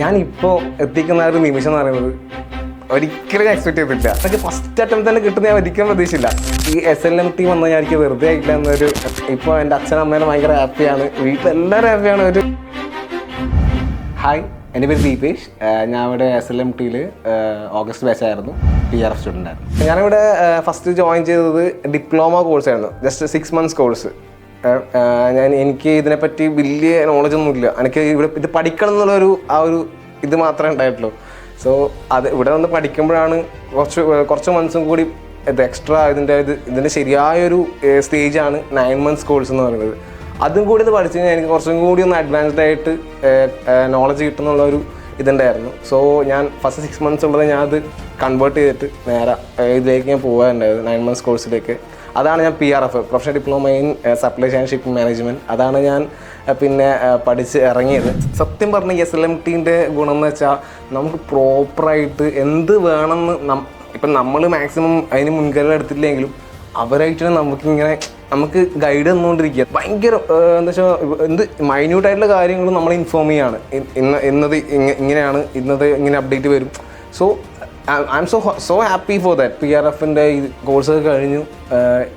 ഞാൻ ഇപ്പോൾ എത്തിക്കുന്ന ഒരു നിമിഷം എന്ന് പറയുന്നത് ഒരിക്കലും എക്സ്പെക്ട് ചെയ്തിട്ടില്ല. എനിക്ക് ഫസ്റ്റ് അറ്റംപ്റ്റ് തന്നെ കിട്ടുന്ന ഞാൻ ഒരിക്കലും പ്രതീക്ഷിച്ചില്ല. ഈ എസ് എൽ എം ടി വന്നാൽ ഞാൻ എനിക്ക് വെറുതെ ആയിട്ടില്ല എന്നൊരു ഇപ്പോൾ എന്റെ അച്ഛനും അമ്മേനും ഭയങ്കര ഹാപ്പിയാണ് വീട്ടിലെല്ലാവരും ഹാപ്പിയാണ് ഒരു ഹായ് എന്റെ പേര് ദീപേഷ്. ഞാൻ ഇവിടെ എസ് എൽ എം ടിയിൽ ഓഗസ്റ്റ് ബാച്ചായിരുന്നു പി ആർ എഫ് സ്റ്റുഡന്റ് ആയിരുന്നു. ഞാനിവിടെ ഫസ്റ്റ് ജോയിൻ ചെയ്തത് ഡിപ്ലോമ കോഴ്സായിരുന്നു ജസ്റ്റ് സിക്സ് മന്ത്സ് കോഴ്സ് ഞാൻ എനിക്ക് ഇതിനെപ്പറ്റി വലിയ നോളജ് ഒന്നുമില്ല എനിക്ക് ഇവിടെ ഇത് പഠിക്കണം എന്നുള്ളൊരു ആ ഒരു ഇത് മാത്രമേ ഉണ്ടായിട്ടുള്ളൂ. സോ അത് ഇവിടെ വന്ന് പഠിക്കുമ്പോഴാണ് കുറച്ച് കുറച്ച് മന്ത്സും കൂടി ഇത് എക്സ്ട്രാ ഇതിന്റെ ഇത് ഇതിന്റെ ശരിയായൊരു സ്റ്റേജാണ് നയൻ മന്ത്സ് കോഴ്സ് എന്ന് പറയുന്നത്. അതും കൂടി ഇത് പഠിച്ചു കഴിഞ്ഞാൽ എനിക്ക് കുറച്ചും കൂടി ഒന്ന് അഡ്വാൻസ്ഡ് ആയിട്ട് നോളജ് കിട്ടുന്നുള്ള ഒരു ഇതുണ്ടായിരുന്നു. സോ ഞാൻ ഫസ്റ്റ് സിക്സ് മന്ത്സ് ഉള്ളത് ഞാൻ അത് കൺവേർട്ട് ചെയ്തിട്ട് നേരെ ഇതിലേക്ക് ഞാൻ പോകാറുണ്ടായിരുന്നു നയൻ മന്ത്സ് കോഴ്സിലേക്ക് അതാണ് ഞാൻ P R F professional diploma in supply chain shipping management അതാണ് ഞാൻ പിന്നെ പഠിച്ച് ഇറങ്ങിയത്. സത്യം പറഞ്ഞ എസ് എൽ എം ടീന്റെ ഗുണം എന്ന് വെച്ചാൽ നമുക്ക് പ്രോപ്പറായിട്ട് എന്ത് വേണമെന്ന് നം ഇപ്പം നമ്മൾ മാക്സിമം അതിന് മുൻകരുതൽ എടുത്തില്ലെങ്കിലും അവരായിട്ട് നമുക്കിങ്ങനെ നമുക്ക് ഗൈഡ് തന്നുകൊണ്ടിരിക്കുക ഭയങ്കര എന്താ വെച്ചാൽ എന്ത് മൈന്യൂട്ടായിട്ടുള്ള കാര്യങ്ങൾ നമ്മൾ ഇൻഫോം ചെയ്യാണ്. ഇന്ന് ഇന്ന ഇന്നത് ഇങ്ങ- ഇങ്ങനെയാണ് ഇന്നത് ഇങ്ങനെ അപ്ഡേറ്റ് വരും. So I'm so so happy for that P R എഫിന്റെ ഈ കോഴ്സ് കഴിഞ്ഞു.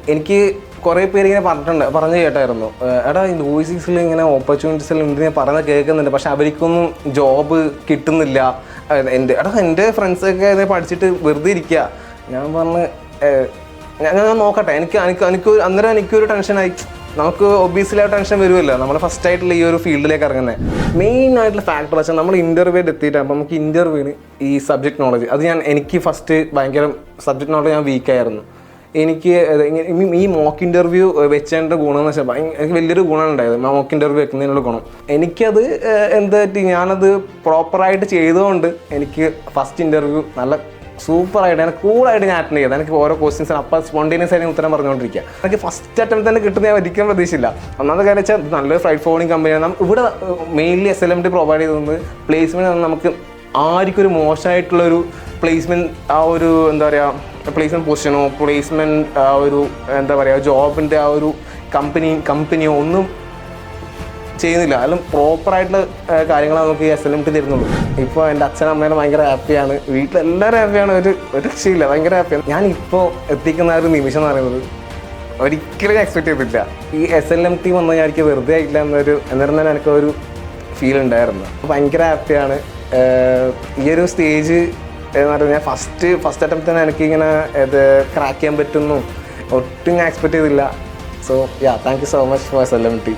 എനിക്ക് കുറേ പേര് ഇങ്ങനെ പറഞ്ഞിട്ടുണ്ട്. പറഞ്ഞു കേട്ടായിരുന്നു. എടാ ഈ ഓയിസിസിൽ ഇങ്ങനെ ഓപ്പർച്യൂണിറ്റീസ് ഉണ്ട് ഞാൻ പറഞ്ഞ കേൾക്കുന്നുണ്ട്. പക്ഷെ അവർക്കൊന്നും ജോബ് കിട്ടുന്നില്ല. എന്റെ എടാ എന്റെ ഫ്രണ്ട്സൊക്കെ ഇത് പഠിച്ചിട്ട് വെറുതെ ഇരിക്കുക ഞാൻ പറഞ്ഞ് ഞാൻ നോക്കട്ടെ. എനിക്ക് എനിക്ക് എനിക്ക് അന്നേരം എനിക്കൊരു ടെൻഷനായി നമുക്ക് ഒബിയസ്ലി ആ ടെൻഷൻ വരുമല്ലോ. നമ്മൾ ഫസ്റ്റ് ആയിട്ടുള്ള ഈ ഒരു ഫീൽഡിലേക്ക് ഇറങ്ങുന്നത് മെയിൻ ആയിട്ടുള്ള ഫാക്ടർ വെച്ചാൽ നമ്മൾ ഇന്റർവ്യൂവിൽ എത്തിയിട്ട് അപ്പോൾ നമുക്ക് ഇന്റർവ്യൂവിന് ഈ സബ്ജക്ട് നോളജ് അത് ഞാൻ എനിക്ക് ഫസ്റ്റ് ഭയങ്കര സബ്ജക്ട് നോളജ് ഞാൻ വീക്കായിരുന്നു എനിക്ക് ഈ- മോക്ക് ഇന്റർവ്യൂ വെച്ചതിന്റെ ഗുണം എന്ന് വെച്ചാൽ എനിക്ക് വലിയൊരു ഗുണം ഉണ്ടായത്. മോക്ക് ഇന്റർവ്യൂ വെക്കുന്നതിനുള്ള ഗുണം. എനിക്കത് എന്താ പറ്റി? ഞാനത് പ്രോപ്പറായിട്ട് ചെയ്തുകൊണ്ട് എനിക്ക് ഫസ്റ്റ് ഇന്റർവ്യൂ നല്ല സൂപ്പറായിട്ട് എനിക്ക് കൂളായിട്ട് ഞാൻ അറ്റൻഡ് ചെയ്തത് എനിക്ക് ഓരോ ക്വസ്റ്റ്യൻസിന് അപ്പം സ്പോണ്ടേനിയസ് ആയിട്ട് ഉത്തരം പറഞ്ഞുകൊണ്ടിരിക്കുക. എനിക്ക് ഫസ്റ്റ് അറ്റംപ്റ്റ് തന്നെ കിട്ടുന്ന ഞാൻ ഒരിക്കലും പ്രതീക്ഷയില്ല ഒന്നാമത്തെ കാര്യം വെച്ചാൽ നല്ലൊരു ഫ്ലൈറ്റ് ഫോണിങ് കമ്പനിയാണ് ഇവിടെ mainly S L M D provide ചെയ്തത് പ്ലേസ്മെന്റ് നമുക്ക് ആർക്കും ഒരു മോശമായിട്ടുള്ളൊരു പ്ലേസ്മെന്റ് ആ ഒരു എന്താ പറയുക പ്ലേസ്മെന്റ് പൊസിഷനോ പ്ലേസ്മെന്റ് ആ ഒരു എന്താ പറയുക ജോബിന്റെ ആ ഒരു കമ്പനി കമ്പനിയോ ഒന്നും ചെയ്യുന്നില്ല. അതിലും പ്രോപ്പറായിട്ടുള്ള കാര്യങ്ങൾ നമുക്ക് എസ് എൽ എം ടി തരുന്നുള്ളൂ. ഇപ്പോൾ എന്റെ അച്ഛനും അമ്മേനും ഭയങ്കര ഹാപ്പിയാണ് വീട്ടിലെല്ലാവരും ഹാപ്പിയാണ് ഒരു ഒരു രക്ഷയില്ല. ഭയങ്കര ഹാപ്പിയാണ് ഞാൻ എത്തിക്കുന്ന ഒരു നിമിഷം എന്ന് പറയുന്നത് ഒരിക്കലും എക്സ്പെക്ട് ചെയ്തില്ല ഈ എസ് എൽ എം ടി വന്നാൽ ഞാൻ എനിക്ക് വെറുതെ ആയിട്ടില്ല എന്നൊരു എന്നിരുന്ന തന്നെ എനിക്ക് ഒരു ഫീൽ ഉണ്ടായിരുന്നു ഭയങ്കര ഹാപ്പിയാണ് ഈ ഒരു സ്റ്റേജ് എന്ന് പറഞ്ഞാൽ ഫസ്റ്റ് ഫസ്റ്റ് അറ്റംപ്റ്റ് തന്നെ എനിക്കിങ്ങനെ ഇത് ക്രാക്ക് ചെയ്യാൻ പറ്റുന്നു. ഒട്ടും ഞാൻ എക്സ്പെക്ട് ചെയ്തില്ല. So yeah thank you so much for S L M T